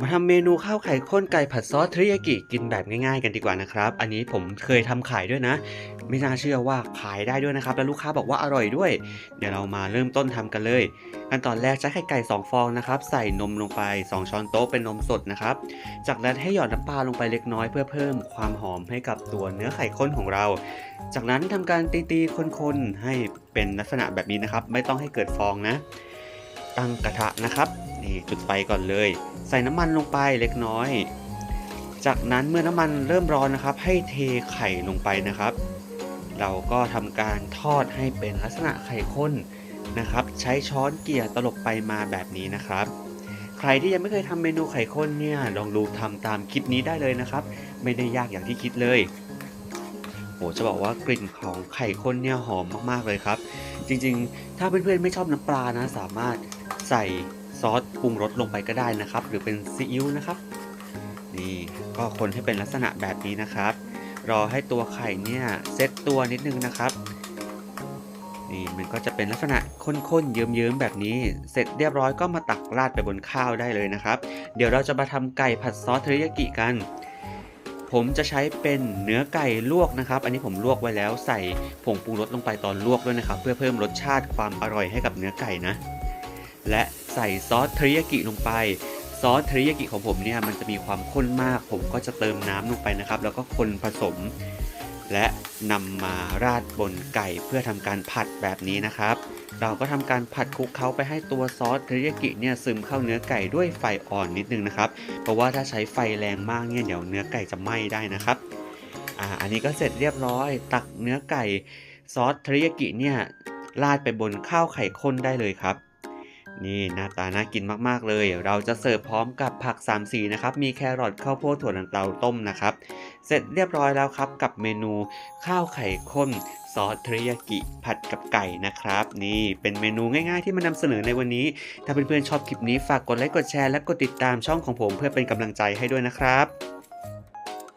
มาทำเมนูข้าวไข่ข้นไก่ผัดซอสทริยากิกินแบบง่ายๆกันดีกว่านะครับ อันนี้ผมเคยทำขายด้วยนะ ไม่น่าเชื่อว่าขายได้ด้วยนะครับ แล้วลูกค้าบอกว่าอร่อยด้วย เดี๋ยวเรามาเริ่มต้นทำกันเลยขั้นตอนแรกใช้ไข่ไก่ 2 ฟองนะครับ ใส่นมลงไป 2 ช้อนโต๊ะเป็นนมสดนะครับ จากนั้นให้หยอดน้ำปลาลงไปเล็กน้อยเพื่อเพิ่มความหอมให้กับตัวเนื้อไข่ข้นของเรา จากนั้นทำการตีๆคนๆให้เป็นลักษณะแบบนี้นะครับ ไม่ต้องให้เกิดฟองนะ ตั้งกระทะนะครับ นี่จุดไฟก่อนเลย ใส่น้ำมันลงไปเล็กน้อย จากนั้นเมื่อน้ำมันเริ่มร้อนนะครับ ให้เทไข่ลงไปนะครับ เราก็ทำการทอดให้เป็นลักษณะไข่ข้นนะครับ ใช้ช้อนเกี่ยตลบไปมาแบบนี้นะครับ ใครที่ยังไม่เคยทำเมนูไข่ข้นเนี่ยลองดูทำตามคลิปนี้ได้เลยนะครับ ไม่ได้ยากอย่างที่คิดเลยโหจะบอกว่ากลิ่นของไข่ข้นเนี่ยหอมมากๆเลยครับ จริงๆ ถ้าเพื่อนๆไม่ชอบน้ำปลานะ สามารถใส่ ซอสปรุงรสลงไปก็ได้นะครับ หรือเป็นซีอิ๊วนะครับ นี่ก็คนให้เป็นลักษณะแบบนี้นะครับ รอให้ตัวไข่เนี่ยเซตตัวนิดนึงนะครับนี่มันก็จะเป็นลักษณะข้นๆเยิ้มๆแบบนี้ เสร็จเรียบร้อยก็มาตักราดไปบนข้าวได้เลยนะครับ เดี๋ยวเราจะมาทำไก่ผัดซอสเทริยากิกัน ผมจะใช้เป็นเนื้อไก่ลวกนะครับ อันนี้ผมลวกไว้แล้วใส่ผงปรุงรสลงไปตอนลวกด้วยนะครับ เพื่อเพิ่มรสชาติความอร่อยให้กับเนื้อไก่นะ และใส่ซอสเทริยากิลงไป ซอสเทริยากิของผมเนี่ยมันจะมีความข้นมาก ผมก็จะเติมน้ำลงไปนะครับ แล้วก็คนผสม และนำมาราดบนไก่เพื่อทำการผัดแบบนี้นะครับ เราก็ทำการผัดคลุกเคล้าไปให้ตัวซอสเทริยากิเนี่ยซึมเข้าเนื้อไก่ด้วยไฟอ่อนนิดนึงนะครับ เพราะว่าถ้าใช้ไฟแรงมากเนี่ยเดี๋ยวเนื้อไก่จะไหม้ได้นะครับอ่าอันนี้ก็เสร็จเรียบร้อย ตักเนื้อไก่ซอสเทริยากิเนี่ยราดไปบนข้าวไข่ข้นได้เลยครับ นี่หน้าตาน่ากินมากๆเลย เราจะเสิร์ฟพร้อมกับผัก3ามสีนะครับ มีแครอทข้าวโพดถั่วลันเตาต้มนะครับ เสร็จเรียบร้อยแล้วครับกับเมนูข้าวไข่ข้นซอสเทริยากิผัดกับไก่นะครับ นี่เป็นเมนูง่ายๆที่มานำเสนอในวันนี้ ถ้าเพื่อนๆชอบคลิปนี้ฝากกดไลค์กดแชร์และกดติดตามช่องของผมเพื่อเป็นกำลังใจให้ด้วยนะครับ